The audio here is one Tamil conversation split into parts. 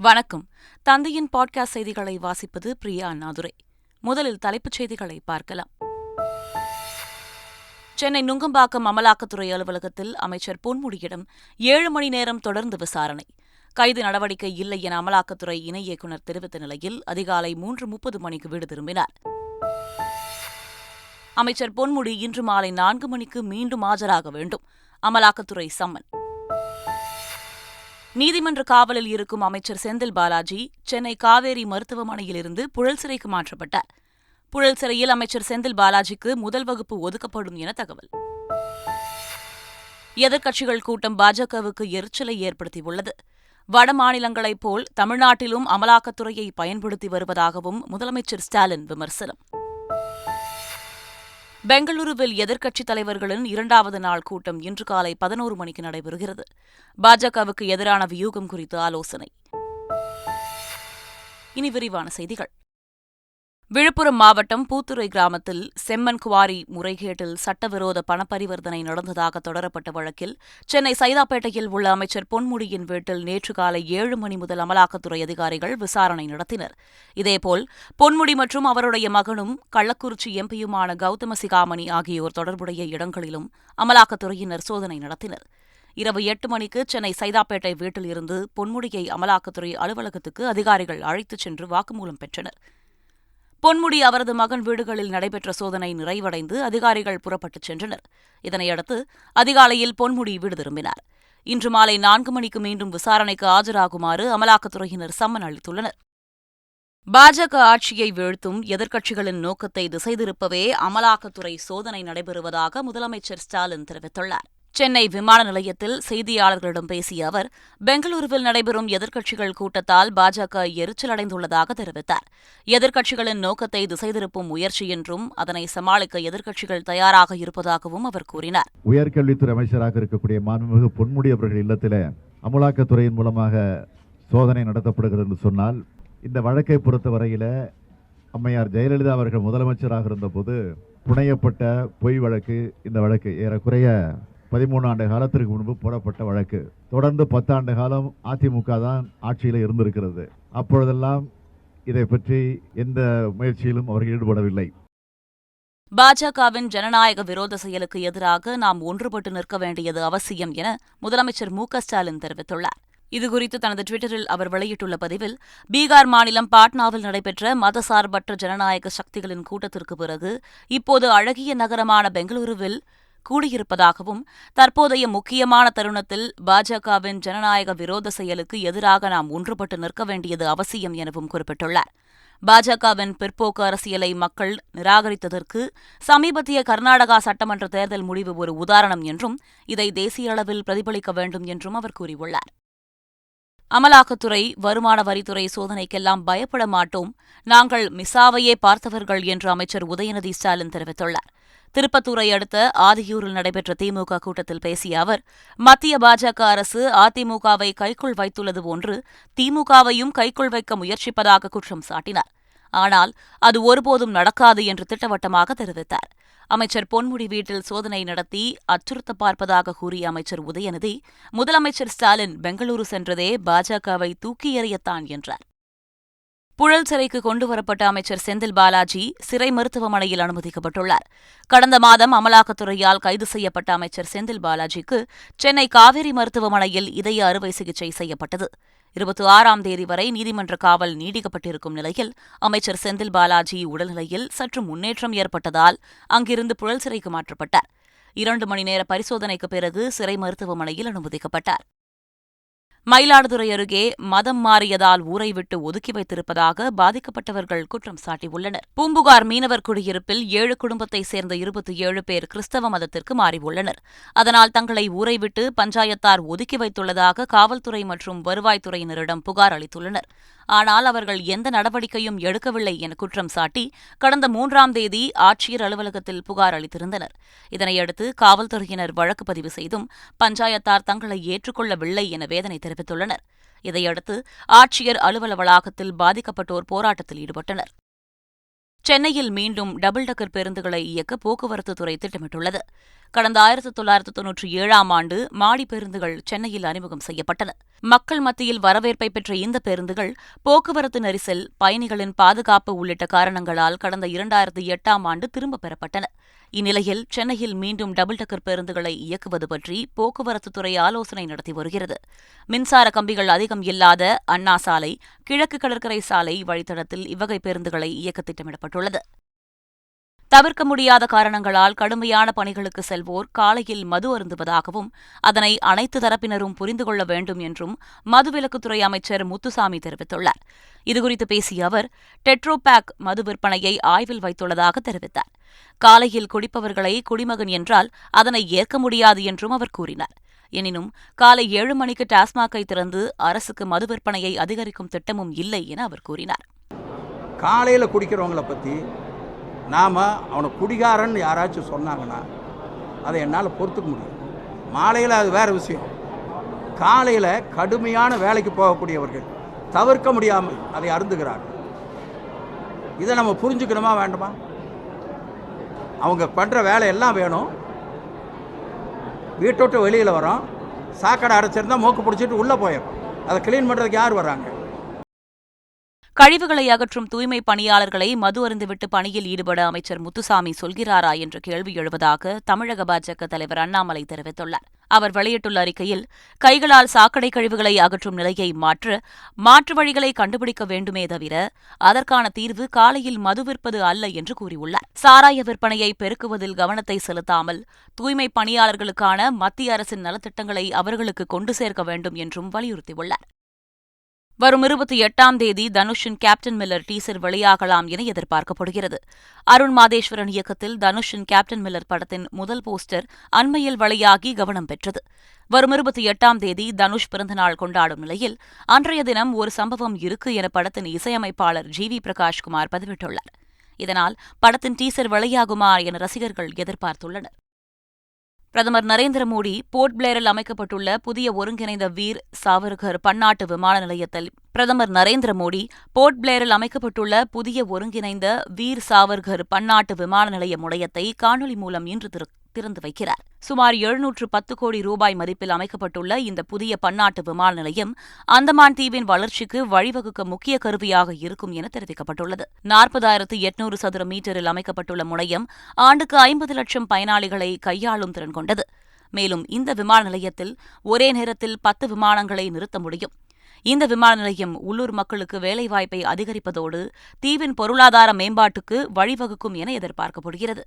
வணக்கம். தந்தையின் பாட்காஸ்ட் செய்திகளை வாசிப்பது பிரியா அண்ணாதுரை முதலில் தலைப்புச் செய்திகளை பார்க்கலாம். சென்னை நுங்கம்பாக்கம் அமலாக்கத்துறை அலுவலகத்தில் அமைச்சர் பொன்முடியிடம் ஏழு மணி நேரம் தொடர்ந்து விசாரணை. கைது நடவடிக்கை இல்லை என அமலாக்கத்துறை இணை இயக்குநர் தெரிவித்த நிலையில் அதிகாலை மூன்று முப்பது மணிக்கு வீடு திரும்பினார். அமைச்சர் பொன்முடி இன்று மாலை நான்கு மணிக்கு மீண்டும் ஆஜராக வேண்டும். அமலாக்கத்துறை சம்மன். நீதிமன்ற காவலில் இருக்கும் அமைச்சர் செந்தில் பாலாஜி சென்னை காவேரி மருத்துவமனையிலிருந்து புழல் சிறைக்கு மாற்றப்பட்டார். புழல் சிறையில் அமைச்சர் செந்தில் பாலாஜிக்கு முதல் வகுப்பு ஒதுக்கப்படும் என தகவல். எதிர்க்கட்சிகள் கூட்டம் பாஜகவுக்கு எரிச்சலை ஏற்படுத்தியுள்ளது. வட மாநிலங்களைப் போல் தமிழ்நாட்டிலும் அமலாக்கத்துறையை பயன்படுத்தி வருவதாகவும் முதலமைச்சர் ஸ்டாலின் விமர்சனம். பெங்களூருவில் எதிர்க்கட்சித் தலைவர்களின் இரண்டாவது நாள் கூட்டம் இன்று காலை பதினோரு மணிக்கு நடைபெறுகிறது. பாஜகவுக்கு எதிரான வியூகம் குறித்து ஆலோசனை. இனி விரிவான செய்திகள். விழுப்புரம் மாவட்டம் பூத்துறை கிராமத்தில் செம்மன் குவாரி முறைகேட்டில் சட்டவிரோத பணப்பரிவர்த்தனை நடந்ததாக தொடரப்பட்ட வழக்கில் சென்னை சைதாப்பேட்டையில் உள்ள அமைச்சர் பொன்முடியின் வீட்டில் நேற்று காலை ஏழு மணி முதல் அமலாக்கத்துறை அதிகாரிகள் விசாரணை நடத்தினர். இதேபோல் பொன்முடி மற்றும் அவருடைய மகனும் கள்ளக்குறிச்சி எம்பியுமான கௌதம சிகாமணி ஆகியோர் தொடர்புடைய இடங்களிலும் அமலாக்கத்துறையினர் சோதனை நடத்தினர். இரவு எட்டு மணிக்கு சென்னை சைதாப்பேட்டை வீட்டில் இருந்து பொன்முடியை அமலாக்கத்துறை அலுவலகத்துக்கு அதிகாரிகள் அழைத்துச் சென்று வாக்குமூலம் பெற்றனர். பொன்முடி அவரது மகன் வீடுகளில் நடைபெற்ற சோதனை நிறைவடைந்து அதிகாரிகள் புறப்பட்டுச் சென்றனர். இதனையடுத்து அதிகாலையில் பொன்முடி வீடு திரும்பினார். இன்று மாலை நான்கு மணிக்கு மீண்டும் விசாரணைக்கு ஆஜராகுமாறு அமலாக்கத்துறையினர் சம்மன் அளித்துள்ளனர். பாஜக ஆட்சியை வீழ்த்தும் எதிர்க்கட்சிகளின் நோக்கத்தை திசை திருப்பவே அமலாக்கத்துறை சோதனை நடைபெறுவதாக முதலமைச்சர் ஸ்டாலின் தெரிவித்துள்ளார். சென்னை விமான நிலையத்தில் செய்தியாளர்களிடம் பேசிய அவர் பெங்களூருவில் நடைபெறும் எதிர்க்கட்சிகள் கூட்டத்தால் பாஜக எரிச்சலடைந்துள்ளதாக தெரிவித்தார். எதிர்க்கட்சிகளின் நோக்கத்தை திசை திருப்பும் முயற்சி என்றும் அதனை சமாளிக்க எதிர்க்கட்சிகள் தயாராக இருப்பதாகவும் அவர் கூறினார். உயர்கல்வித்துறை அமைச்சராக இருக்கக்கூடிய மாண்புமிகு பொன்முடி அவர்கள் இல்லத்தில் அமலாக்கத்துறையின் மூலமாக சோதனை நடத்தப்படுகிறது என்று சொன்னால் இந்த வழக்கை பொறுத்தவரையில் அம்மையார் ஜெயலலிதா அவர்கள் முதலமைச்சராக இருந்தபோது புனையப்பட்ட பொய் வழக்கு இந்த வழக்கு ஏறக்குறைய பதிமூணு ஆண்டு காலத்திற்கு முன்பு போடப்பட்ட வழக்கு. தொடர்ந்து பத்தாண்டு காலம் அதிமுக தான் ஆட்சியில் இருந்திருக்கிறது. அப்பொழுதெல்லாம் இதை பற்றி எந்த முயற்சியிலும் அவர்கள் ஈடுபடவில்லை. பாஜகவின் ஜனநாயக விரோத செயலுக்கு எதிராக நாம் ஒன்றுபட்டு நிற்க வேண்டியது அவசியம் என முதலமைச்சர் மு ஸ்டாலின் தெரிவித்துள்ளார். இதுகுறித்து தனது டுவிட்டரில் அவர் வெளியிட்டுள்ள பதிவில் பீகார் மாநிலம் பாட்னாவில் நடைபெற்ற மதசார்பற்ற ஜனநாயக சக்திகளின் கூட்டத்திற்கு பிறகு இப்போது அழகிய நகரமான பெங்களூருவில் கூடியிருப்பதாகவும் தற்போதைய முக்கியமான தருணத்தில் பாஜகவின் ஜனநாயக விரோத செயலுக்கு எதிராக நாம் ஒன்றுபட்டு நிற்க வேண்டியது அவசியம் எனவும் குறிப்பிட்டுள்ளார். பாஜகவின் பிற்போக்கு அரசியலை மக்கள் நிராகரித்ததற்கு சமீபத்திய கர்நாடகா சட்டமன்ற தேர்தல் முடிவு ஒரு உதாரணம் என்றும் இதை தேசிய அளவில் பிரதிபலிக்க வேண்டும் என்றும் அவர் கூறியுள்ளார். அமலாக்கத்துறை வருமான வரித்துறை சோதனைக்கெல்லாம் பயப்பட மாட்டோம். நாங்கள் மிசாவையே பார்த்தவர்கள் என்று அமைச்சர் உதயநிதி ஸ்டாலின் தெரிவித்துள்ளார். திருப்பத்தூரை அடுத்த ஆதியூரில் நடைபெற்ற திமுக கூட்டத்தில் பேசிய அவர் மத்திய பாஜக அரசு அதிமுகவை கைக்குள் வைத்துள்ளது போன்று திமுகவையும் கைக்குள் வைக்க முயற்சிப்பதாக குற்றம் சாட்டினார். ஆனால் அது ஒருபோதும் நடக்காது என்று திட்டவட்டமாக தெரிவித்தார். அமைச்சர் பொன்முடி வீட்டில் சோதனை நடத்தி அச்சுறுத்த பார்ப்பதாக கூறிய அமைச்சர் உதயநிதி முதலமைச்சர் ஸ்டாலின் பெங்களூரு சென்றதே பாஜகவை தூக்கி எறியத்தான் என்றார். புழல் சிறைக்கு கொண்டுவரப்பட்ட அமைச்சர் செந்தில் பாலாஜி சிறை மருத்துவமனையில் அனுமதிக்கப்பட்டுள்ளார். கடந்த மாதம் அமலாக்கத்துறையால் கைது செய்யப்பட்ட அமைச்சர் செந்தில் பாலாஜிக்கு சென்னை காவேரி மருத்துவமனையில் இதய அறுவை சிகிச்சை செய்யப்பட்டது. இருபத்தி ஆறாம் தேதி வரை நீதிமன்ற காவல் நீடிக்கப்பட்டிருக்கும் நிலையில் அமைச்சர் செந்தில் பாலாஜி உடல்நிலையில் சற்று முன்னேற்றம் ஏற்பட்டதால் அங்கிருந்து புழல் சிறைக்கு மாற்றப்பட்டார். இரண்டு மணி நேர பரிசோதனைக்கு பிறகு சிறை மருத்துவமனையில் அனுமதிக்கப்பட்டார். மயிலாடுதுறை அருகே மதம் மாறியதால் ஊரை விட்டு ஒதுக்கி வைத்திருப்பதாக பாதிக்கப்பட்டவர்கள் குற்றம் சாட்டியுள்ளனர். பூம்புகார் மீனவர் குடியிருப்பில் ஏழு குடும்பத்தைச் சேர்ந்த இருபத்தி ஏழு பேர் கிறிஸ்தவ மதத்திற்கு மாறியுள்ளனர். அதனால் தங்களை ஊரை விட்டு பஞ்சாயத்தார் ஒதுக்கி வைத்துள்ளதாக காவல்துறை மற்றும் வருவாய்த்துறையினரிடம் புகார் அளித்துள்ளனர். ஆனால் அவர்கள் எந்த நடவடிக்கையும் எடுக்கவில்லை என குற்றம் சாட்டி கடந்த மூன்றாம் தேதி ஆட்சியர் அலுவலகத்தில் புகார் அளித்திருந்தனர். இதனையடுத்து காவல்துறையினர் வழக்கு பதிவு செய்தும் பஞ்சாயத்தார் தங்களை ஏற்றுக்கொள்ளவில்லை என வேதனை தெரிவித்துள்ளனர். இதையடுத்து ஆட்சியர் அலுவல வளாகத்தில் பாதிக்கப்பட்டோர் போராட்டத்தில் ஈடுபட்டனர். சென்னையில் மீண்டும் டபுள் டக்கர் பேருந்துகளை இயக்க போக்குவரத்து துறை திட்டமிட்டுள்ளது. கடந்த ஆயிரத்து தொள்ளாயிரத்து தொன்னூற்றி ஏழாம் ஆண்டு மாடி பேருந்துகள் சென்னையில் அறிமுகம் செய்யப்பட்டன. மக்கள் மத்தியில் வரவேற்பை பெற்ற இந்த பேருந்துகள் போக்குவரத்து நெரிசல் பயணிகளின் பாதுகாப்பு உள்ளிட்ட காரணங்களால் கடந்த இரண்டாயிரத்து எட்டாம் ஆண்டு திரும்பப் பெறப்பட்டன. இந்நிலையில் சென்னையில் மீண்டும் டபுள் டக்கர் பேருந்துகளை இயக்குவது பற்றி போக்குவரத்துத்துறை ஆலோசனை நடத்தி வருகிறது. மின்சார கம்பிகள் அதிகம் இல்லாத அண்ணா சாலை கிழக்கு கடற்கரை சாலை வழித்தடத்தில் இவ்வகை பேருந்துகளை இயக்க திட்டமிடப்பட்டுள்ளது. தவிர்க்க முடியாத காரணங்களால் கடுமையான பணிகளுக்கு செல்வோர் காலையில் மது அருந்துவதாகவும் அதனை அனைத்து தரப்பினரும் புரிந்து கொள்ள வேண்டும் என்றும் மதுவிலக்குத்துறை அமைச்சர் முத்துசாமி தெரிவித்துள்ளார். இதுகுறித்து பேசிய அவர் டெட்ரோபேக் மது விற்பனையை ஆய்வில் வைத்துள்ளதாக தெரிவித்தார். காலையில் குடிப்பவர்களை குடிமகன் என்றால் அதனை ஏற்க முடியாது என்றும் அவர் கூறினார். எனினும் காலை ஏழு மணிக்கு டாஸ்மாகை திறந்து அரசுக்கு மது விற்பனையை அதிகரிக்கும் திட்டமும் இல்லை என அவர் கூறினார். காலையில் குடிக்கிறவங்களை பற்றி நாம் அவனை குடிகாரன் யாராச்சும் சொன்னாங்கன்னா அதை என்னால் பொறுத்துக்க முடியும். மாலையில் அது வேறு விஷயம். காலையில் கடுமையான வேலைக்கு போகக்கூடியவர்கள் தவிர்க்க முடியாமல் அதை அருந்துகிறார்கள். இதை நம்ம புரிஞ்சுக்கணுமா வேண்டுமா? அவங்க பண்ணுற வேலையெல்லாம் வேணும். வீட்டை விட்டு வெளியில் வரோம். சாக்கடை அடைச்சிருந்தால் மூக்கு பிடிச்சிட்டு உள்ளே போயிடும். அதை க்ளீன் பண்ணுறதுக்கு யார் வராங்க கழிவுகளை அகற்றும் தூய்மை பணியாளர்களை மது அருந்துவிட்டு பணியில் ஈடுபட அமைச்சர் முத்துசாமி சொல்கிறாரா என்ற கேள்வி எழுவதாக தமிழக பாஜக தலைவர் அண்ணாமலை தெரிவித்துள்ளார். அவர் வெளியிட்டுள்ள அறிக்கையில் கைகளால் சாக்கடை கழிவுகளை அகற்றும் நிலையை மாற்ற மாற்று வழிகளை கண்டுபிடிக்க வேண்டுமே தவிர அதற்கான தீர்வு காலையில் மது விற்பது அல்ல என்று கூறியுள்ளார். சாராய விற்பனையை பெருக்குவதில் கவனத்தை செலுத்தாமல் தூய்மை பணியாளர்களுக்கான மத்திய அரசின் நலத்திட்டங்களை அவர்களுக்கு கொண்டு சேர்க்க வேண்டும் என்றும் வலியுறுத்தியுள்ளார். வரும் இருபத்தி எட்டாம் தேதி தனுஷின் கேப்டன் மில்லர் டீசர் வெளியாகலாம் என எதிர்பார்க்கப்படுகிறது. அருண் மாதேஸ்வரன் இயக்கத்தில் தனுஷின் கேப்டன் மில்லர் படத்தின் முதல் போஸ்டர் அண்மையில் வெளியாகி கவனம் பெற்றது. வரும் இருபத்தி எட்டாம் தேதி தனுஷ் பிறந்தநாள் கொண்டாடும் நிலையில் அன்றைய தினம் ஒரு சம்பவம் இருக்கு என படத்தின் இசையமைப்பாளர் ஜி வி பிரகாஷ்குமார் பதிவிட்டுள்ளார். இதனால் படத்தின் டீசர் வெளியாகுமா என ரசிகர்கள் எதிர்பார்த்துள்ளனர். பிரதமர் நரேந்திர மோடி போர்ட் பிளேரில் அமைக்கப்பட்டுள்ள புதிய ஒருங்கிணைந்த வீர் சாவர்கர் பன்னாட்டு விமான நிலையத்தில் பிரதமர் நரேந்திர மோடி போர்ட் பிளேரில் அமைக்கப்பட்டுள்ள புதிய ஒருங்கிணைந்த வீர் சாவர்கர் பன்னாட்டு விமான நிலைய முனையத்தை காணொலி மூலம் இன்று திறந்து திறந்து வைக்கிறார். சுமார் எழுநூற்று பத்து கோடி ரூபாய் மதிப்பில் அமைக்கப்பட்டுள்ள இந்த புதிய பன்னாட்டு விமான நிலையம் அந்தமான் தீவின் வளர்ச்சிக்கு வழிவகுக்க முக்கிய கருவியாக இருக்கும் என தெரிவிக்கப்பட்டுள்ளது. நாற்பதாயிரத்து எட்நூறு சதுர மீட்டரில் அமைக்கப்பட்டுள்ள முனையம் ஆண்டுக்கு ஐம்பது லட்சம் பயனாளிகளை கையாளும் திறன் கொண்டது. மேலும் இந்த விமான நிலையத்தில் ஒரே நேரத்தில் பத்து விமானங்களை நிறுத்த முடியும். இந்த விமான நிலையம் உள்ளூர் மக்களுக்கு வேலைவாய்ப்பை அதிகரிப்பதோடு தீவின் பொருளாதார மேம்பாட்டுக்கு வழிவகுக்கும் என எதிர்பார்க்கப்படுகிறது.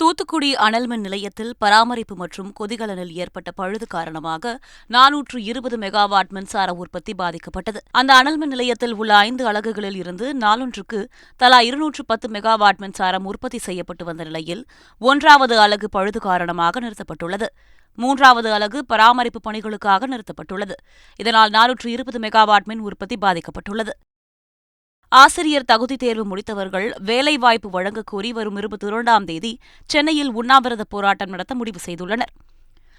தூத்துக்குடி அனல்மின் நிலையத்தில் பராமரிப்பு மற்றும் கொதிகலனில் ஏற்பட்ட பழுது காரணமாக நானூற்று இருபது மெகாவாட் மின்சார உற்பத்தி பாதிக்கப்பட்டது. அந்த அனல்மின் நிலையத்தில் உள்ள ஐந்து அலகுகளில் இருந்து நாளொன்றுக்கு தலா இருநூற்று பத்து மெகாவாட் மின்சாரம் உற்பத்தி செய்யப்பட்டு வந்த நிலையில் ஒன்றாவது அலகு பழுது காரணமாக நிறுத்தப்பட்டுள்ளது. மூன்றாவது அலகு பராமரிப்பு பணிகளுக்காக நிறுத்தப்பட்டுள்ளது. இதனால் நானூற்று இருபது மெகாவாட் மின் உற்பத்தி பாதிக்கப்பட்டுள்ளது. ஆசிரியர் தகுதி தேர்வு முடித்தவர்கள் வேலைவாய்ப்பு வழங்கக் கோரி வரும் இருபத்தி இரண்டாம் தேதி சென்னையில் உண்ணாவிரத போராட்டம் நடத்த முடிவு செய்துள்ளனர்.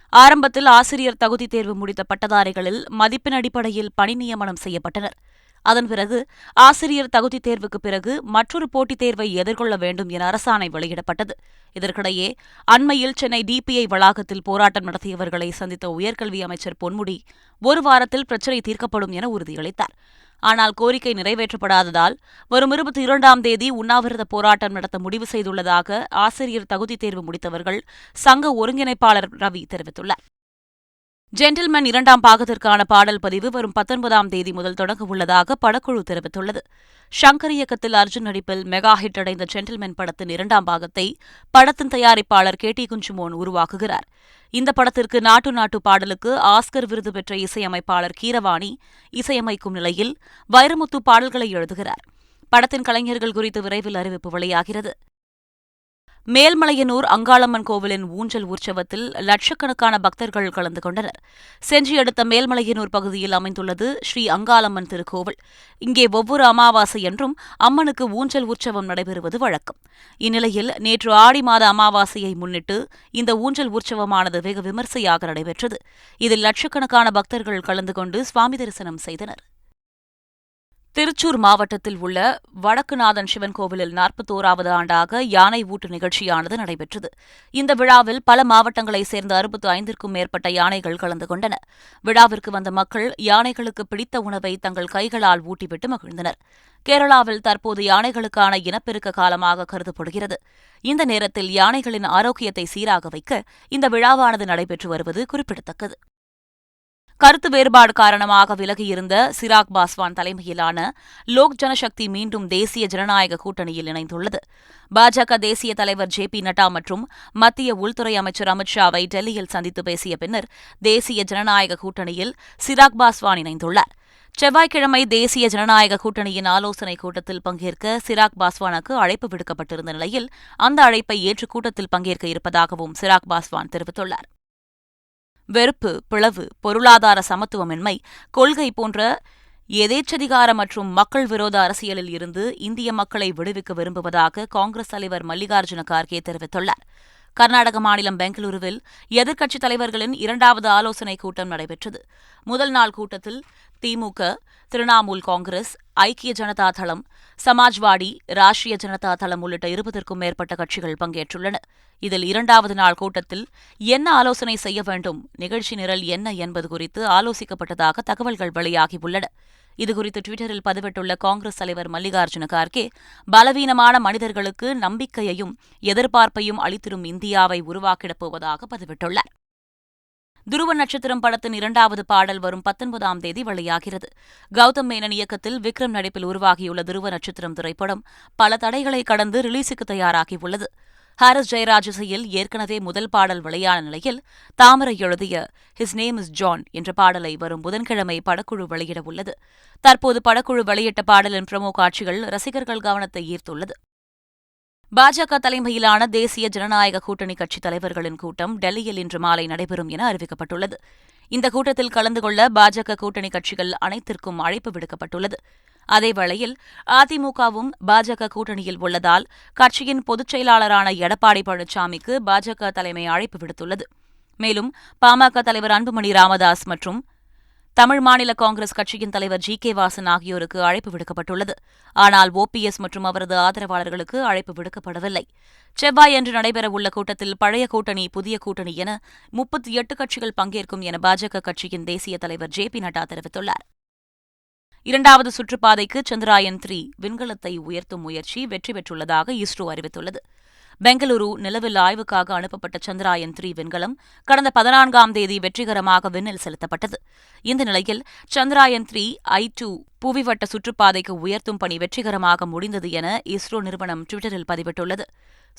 ஆரம்பத்தில் ஆசிரியர் தகுதி தேர்வு முடித்த பட்டதாரிகளில் மதிப்பெண் அடிப்படையில் பணி நியமனம் செய்யப்பட்டனர். அதன் பிறகு ஆசிரியர் தகுதி தேர்வுக்கு பிறகு மற்றொரு போட்டித் தேர்வை எதிர்கொள்ள வேண்டும் என அரசாணை வெளியிடப்பட்டது. இதற்கிடையே அண்மையில் சென்னை டிபிஐ வளாகத்தில் போராட்டம் நடத்தியவர்களை சந்தித்த உயர்கல்வி அமைச்சர் பொன்முடி ஒரு வாரத்தில் பிரச்சினை தீர்க்கப்படும் என உறுதியளித்தார். ஆனால் கோரிக்கை நிறைவேற்றப்படாததால் வரும் இருபத்தி இரண்டாம் தேதி உண்ணாவிரத போராட்டம் நடத்த முடிவு செய்துள்ளதாக ஆசிரியர் தகுதி தேர்வு முடித்தவர்கள் சங்க ஒருங்கிணைப்பாளர் ரவி தெரிவித்துள்ளார். ஜென்டில்மேன் இரண்டாம் பாகத்திற்கான பாடல் பதிவு வரும் பத்தொன்பதாம் தேதி முதல் தொடங்க உள்ளதாக படக்குழு தெரிவித்துள்ளது. ஷங்கர் இயக்கத்தில் அர்ஜுன் நடிப்பில் மெகா ஹிட் அடைந்த ஜென்டில்மேன் படத்தின் இரண்டாம் பாகத்தை படத்தின் தயாரிப்பாளர் கே டி குஞ்சுமோன் உருவாக்குகிறார். இந்த படத்திற்கு நாட்டு நாட்டு பாடலுக்கு ஆஸ்கர் விருது பெற்ற இசையமைப்பாளர் கீரவாணி இசையமைக்கும் நிலையில் வைரமுத்து பாடல்களை எழுதுகிறார். படத்தின் கலைஞர்கள் குறித்து விரைவில் அறிவிப்பு வெளியாகிறது. மேல்மலையனூர் அங்காளம்மன் கோவிலின் ஊஞ்சல் உற்சவத்தில் லட்சக்கணக்கான பக்தர்கள் கலந்து கொண்டனர். செஞ்சி அடுத்த மேல்மலையனூர் பகுதியில் அமைந்துள்ளது ஸ்ரீ அங்காளம்மன் திருக்கோவில். இங்கே ஒவ்வொரு அமாவாசை என்றும் அம்மனுக்கு ஊஞ்சல் உற்சவம் நடைபெறுவது வழக்கம். இந்நிலையில் நேற்று ஆடி மாத அமாவாசையை முன்னிட்டு இந்த ஊஞ்சல் உற்சவமானது வெகு விமர்சையாக நடைபெற்றது. இதில் லட்சக்கணக்கான பக்தர்கள் கலந்து கொண்டு சுவாமி தரிசனம் செய்தனர். திருச்சூர் மாவட்டத்தில் உள்ள வடக்குநாதன் சிவன் கோவிலில் நாற்பத்தோராவது ஆண்டாக யானை ஊட்டு நிகழ்ச்சியானது நடைபெற்றது. இந்த விழாவில் பல மாவட்டங்களைச் சேர்ந்த அறுபத்து ஐந்திற்கும் மேற்பட்ட யானைகள் கலந்து கொண்டன. விழாவிற்கு வந்த மக்கள் யானைகளுக்கு பிடித்த உணவை தங்கள் கைகளால் ஊட்டிவிட்டு மகிழ்ந்தனர். கேரளாவில் தற்போது யானைகளுக்கான இனப்பெருக்க காலமாக கருதப்படுகிறது. இந்த நேரத்தில் யானைகளின் ஆரோக்கியத்தை சீராக வைக்க இந்த விழாவானது நடைபெற்று வருவது குறிப்பிடத்தக்கது. கருத்து வேறுபாடு காரணமாக விலகியிருந்த சிராக் பாஸ்வான் தலைமையிலான லோக் ஜனசக்தி மீண்டும் தேசிய ஜனநாயக கூட்டணியில் இணைந்துள்ளது. பாஜக தேசிய தலைவர் ஜே பி நட்டா மற்றும் மத்திய உள்துறை அமைச்சர் அமித் ஷாவை டெல்லியில் சந்தித்து பேசிய பின்னர் தேசிய ஜனநாயக கூட்டணியில் சிராக் பாஸ்வான் இணைந்துள்ளார். செவ்வாய்க்கிழமை தேசிய ஜனநாயக கூட்டணியின் ஆலோசனைக் கூட்டத்தில் பங்கேற்க சிராக் பாஸ்வானுக்கு அழைப்பு விடுக்கப்பட்டிருந்த நிலையில் அந்த அழைப்பை ஏற்று கூட்டத்தில் பங்கேற்க இருப்பதாகவும் சிராக் பாஸ்வான் தெரிவித்துள்ளார். வெறுப்பு பிளவு பொருளாதார சமத்துவமின்மை கொள்கை போன்ற எதேச்சதிகார மற்றும் மக்கள் விரோத அரசியலில் இருந்து இந்திய மக்களை விடுவிக்க விரும்புவதாக காங்கிரஸ் தலைவர் மல்லிகார்ஜுன கார்கே தெரிவித்துள்ளார். கர்நாடக மாநிலம் பெங்களூருவில் எதிர்க்கட்சித் தலைவர்களின் இரண்டாவது ஆலோசனைக் கூட்டம் நடைபெற்றது. முதல் நாள் கூட்டத்தில் திமுக திரிணாமுல் காங்கிரஸ் ஐக்கிய ஜனதா தளம் சமாஜ்வாடி ராஷ்டிரிய ஜனதா தளம் உள்ளிட்ட இருபதற்கும் மேற்பட்ட கட்சிகள் பங்கேற்றுள்ளன. இதில் இரண்டாவது நாள் கூட்டத்தில் என்ன ஆலோசனை செய்ய வேண்டும் நிகழ்ச்சி நிரல் என்ன என்பது குறித்து ஆலோசிக்கப்பட்டதாக தகவல்கள் வெளியாகியுள்ளன. இதுகுறித்து டுவிட்டரில் பதிவிட்டுள்ள காங்கிரஸ் தலைவர் மல்லிகார்ஜுன கார்கே பலவீனமான மனிதர்களுக்கு நம்பிக்கையையும் எதிர்பார்ப்பையும் அளித்திரும் இந்தியாவை உருவாக்கிடப் போவதாக பதிவிட்டுள்ளார். துருவ நட்சத்திரம் படத்தின் இரண்டாவது பாடல் வரும் பத்தொன்பதாம் தேதி வெளியாகிறது. கௌதம் மேனன் இயக்கத்தில் விக்ரம் நடிப்பில் உருவாகியுள்ள துருவ நட்சத்திரம் திரைப்படம் பல தடைகளை கடந்து ரிலீஸுக்கு தயாராகியுள்ளது. ஹாரிஸ் ஜெயராஜ் இசையில் ஏற்கனவே முதல் பாடல் வெளியான நிலையில் தாமரை எழுதிய ஹிஸ் நேம் இஸ் ஜான் என்ற பாடலை வரும் புதன்கிழமை படக்குழு வெளியிட உள்ளது தற்போது படக்குழு வெளியிட்ட பாடலின் பிரமோ காட்சிகள் ரசிகர்கள் கவனத்தை ஈர்த்துள்ளது. பாஜக தலைமையிலான தேசிய ஜனநாயக கூட்டணி கட்சித் தலைவர்களின் கூட்டம் டெல்லியில் இன்று மாலை நடைபெறும் என அறிவிக்கப்பட்டுள்ளது. இந்த கூட்டத்தில் கலந்து கொள்ள பாஜக கூட்டணி கட்சிகள் அனைத்திற்கும் அழைப்பு விடுக்கப்பட்டுள்ளது. அதேவேளையில் அதிமுகவும் பாஜக கூட்டணியில் உள்ளதால் கட்சியின் பொதுச் செயலாளரான எடப்பாடி பழனிசாமிக்கு பாஜக தலைமை அழைப்பு விடுத்துள்ளது. மேலும் பாமக தலைவர் அன்புமணி ராமதாஸ் மற்றும் தமிழ் மாநில காங்கிரஸ் கட்சியின் தலைவர் ஜி கே வாசன் ஆகியோருக்கு அழைப்பு விடுக்கப்பட்டுள்ளது. ஆனால் ஓபிஎஸ் மற்றும் அவரது ஆதரவாளர்களுக்கு அழைப்பு விடுக்கப்படவில்லை. செவ்வாயன்று நடைபெறவுள்ள கூட்டத்தில் பழைய கூட்டணி புதிய கூட்டணி என முப்பத்தி எட்டு கட்சிகள் பங்கேற்கும் என பாஜக கட்சியின் தேசிய தலைவர் ஜே பி நட்டா தெரிவித்துள்ளார். இரண்டாவது சுற்றுப்பாதைக்கு சந்திராயன் த்ரீ விண்கலத்தை உயர்த்தும் முயற்சி வெற்றி பெற்றுள்ளதாக இஸ்ரோ அறிவித்துள்ளது. பெங்களூரு நிலவில் ஆய்வுக்காக அனுப்பப்பட்ட சந்திராயன் த்ரீ விண்கலம் கடந்த பதினான்காம் தேதி வெற்றிகரமாக விண்ணில் செலுத்தப்பட்டது. இந்த நிலையில் சந்திராயன் த்ரீ ஐ டூ புவிவட்ட சுற்றுப்பாதைக்கு உயர்த்தும் பணி வெற்றிகரமாக முடிந்தது என இஸ்ரோ நிறுவனம் டுவிட்டரில் பதிவிட்டுள்ளது.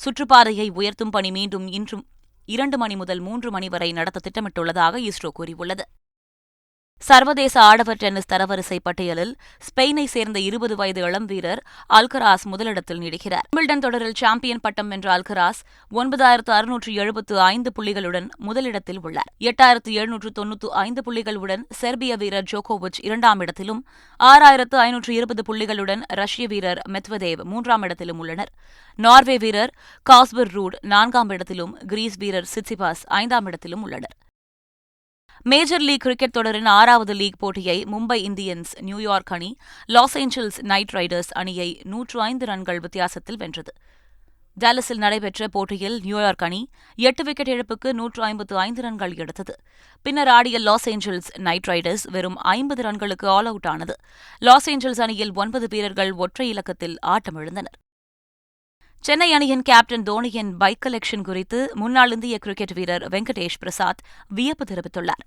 சுற்றுப்பாதையை உயர்த்தும் பணி மீண்டும் இன்றும் இரண்டு மணி முதல் மூன்று மணி வரை நடத்த திட்டமிட்டுள்ளதாக இஸ்ரோ கூறியுள்ளது. சர்வதேச ஆடவர் டென்னிஸ் தரவரிசை பட்டியலில் ஸ்பெயினை சேர்ந்த இருபது வயது இளம் வீரர் அல்கராஸ் முதலிடத்தில் நீடிக்கிறார். விம்பிள்டன் தொடரில் சாம்பியன் பட்டம் வென்ற அல்கராஸ் ஒன்பதாயிரத்து அறுநூற்று எழுபத்து ஐந்து புள்ளிகளுடன் முதலிடத்தில் உள்ளார். எட்டாயிரத்து எழுநூற்று தொன்னூற்று ஐந்து புள்ளிகளுடன் செர்பிய வீரர் ஜோகோவிச் இரண்டாம் இடத்திலும் ஆறாயிரத்து ஐநூற்று இருபது புள்ளிகளுடன் ரஷ்ய வீரர் மெத்வதேவ் மூன்றாம் இடத்திலும் உள்ளனர். நார்வே வீரர் காஸ்பர் ரூட் நான்காம் இடத்திலும் கிரீஸ் வீரர் சிட்சிபாஸ் ஐந்தாம் இடத்திலும் உள்ளனர். மேஜர் லீக் கிரிக்கெட் தொடரின் ஆறாவது லீக் போட்டியை மும்பை இந்தியன்ஸ் நியூயார்க் அணி லாஸ் ஏஞ்சல்ஸ் நைட் ரைடர்ஸ் அணியை நூற்று ஐந்து ரன்கள் வித்தியாசத்தில் வென்றது. டாலஸில் நடைபெற்ற போட்டியில் நியூயார்க் அணி எட்டு விக்கெட் இழப்புக்கு நூற்று ஐம்பத்து ஐந்து ரன்கள் எடுத்தது. பின்னர் ஆடிய லாஸ் ஏஞ்சல்ஸ் நைட் ரைடர்ஸ் வெறும் ஐம்பது ரன்களுக்கு ஆல் அவுட் ஆனது. லாஸ் ஏஞ்சல்ஸ் அணியில் ஒன்பது வீரர்கள் ஒற்றை இலக்கத்தில் ஆட்டமிழந்தனர். சென்னை அணியின் கேப்டன் தோனியின் பைக் கலெக்ஷன் குறித்து முன்னாள் இந்திய கிரிக்கெட் வீரர் வெங்கடேஷ் பிரசாத் வியப்பு தெரிவித்துள்ளார்.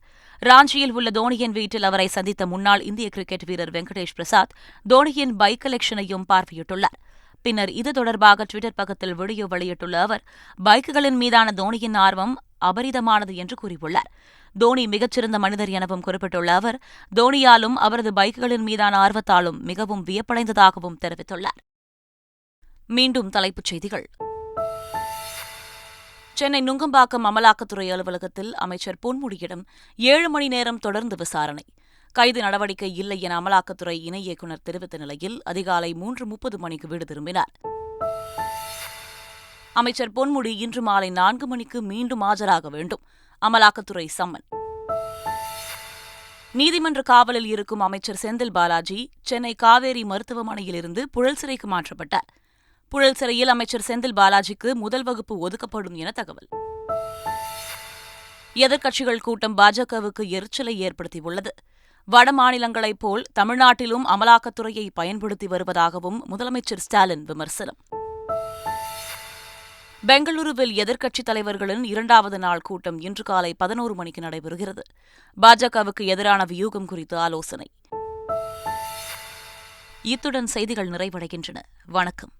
ராஞ்சியில் உள்ள தோனியின் வீட்டில் அவரை சந்தித்த முன்னாள் இந்திய கிரிக்கெட் வீரர் வெங்கடேஷ் பிரசாத் தோனியின் பைக் கலெக்ஷனையும் பார்வையிட்டுள்ளார். பின்னர் இது தொடர்பாக டுவிட்டர் பக்கத்தில் வீடியோ வெளியிட்டுள்ள அவர் பைக்குகளின் மீதான தோனியின் ஆர்வம் அபரிதமானது என்று கூறியுள்ளார். தோனி மிகச்சிறந்த மனிதர் எனவும் குறிப்பிட்டுள்ள அவர் தோனியாலும் அவரது பைக்குகளின் மீதான ஆர்வத்தாலும் மிகவும் வியப்படைந்ததாகவும் தெரிவித்துள்ளார். மீண்டும் தலைப்புச் செய்திகள். சென்னை நுங்கம்பாக்கம் அமலாக்கத்துறை அலுவலகத்தில் அமைச்சர் பொன்முடியிடம் ஏழு மணி நேரம் தொடர்ந்து விசாரணை. கைது நடவடிக்கை இல்லை என அமலாக்கத்துறை இணை இயக்குநர் தெரிவித்த நிலையில் அதிகாலை மூன்று முப்பது மணிக்கு வீடு திரும்பினார். அமைச்சர் பொன்முடி இன்று மாலை நான்கு மணிக்கு மீண்டும் ஆஜராக வேண்டும். அமலாக்கத்துறை சம்மன். நீதிமன்ற காவலில் இருக்கும் அமைச்சர் செந்தில் பாலாஜி சென்னை காவேரி மருத்துவமனையிலிருந்து புழல் சிறைக்கு மாற்றப்பட்டார். புழல் சிறையில் அமைச்சர் செந்தில் பாலாஜிக்கு முதல் வகுப்பு ஒதுக்கப்படும் என தகவல். எதிர்க்கட்சிகள் கூட்டம் பாஜகவுக்கு எரிச்சலை ஏற்படுத்தியுள்ளது. வட மாநிலங்களைப் போல் தமிழ்நாட்டிலும் அமலாக்கத்துறையை பயன்படுத்தி வருவதாகவும் முதலமைச்சர் ஸ்டாலின் விமர்சனம். பெங்களூருவில் எதிர்க்கட்சித் தலைவர்களின் இரண்டாவது நாள் கூட்டம் இன்று காலை பதினோரு மணிக்கு நடைபெறுகிறது. பாஜகவுக்கு எதிரான வியூகம் குறித்து ஆலோசனை. இத்துடன் செய்திகள் நிறைவடைகின்றன. வணக்கம்.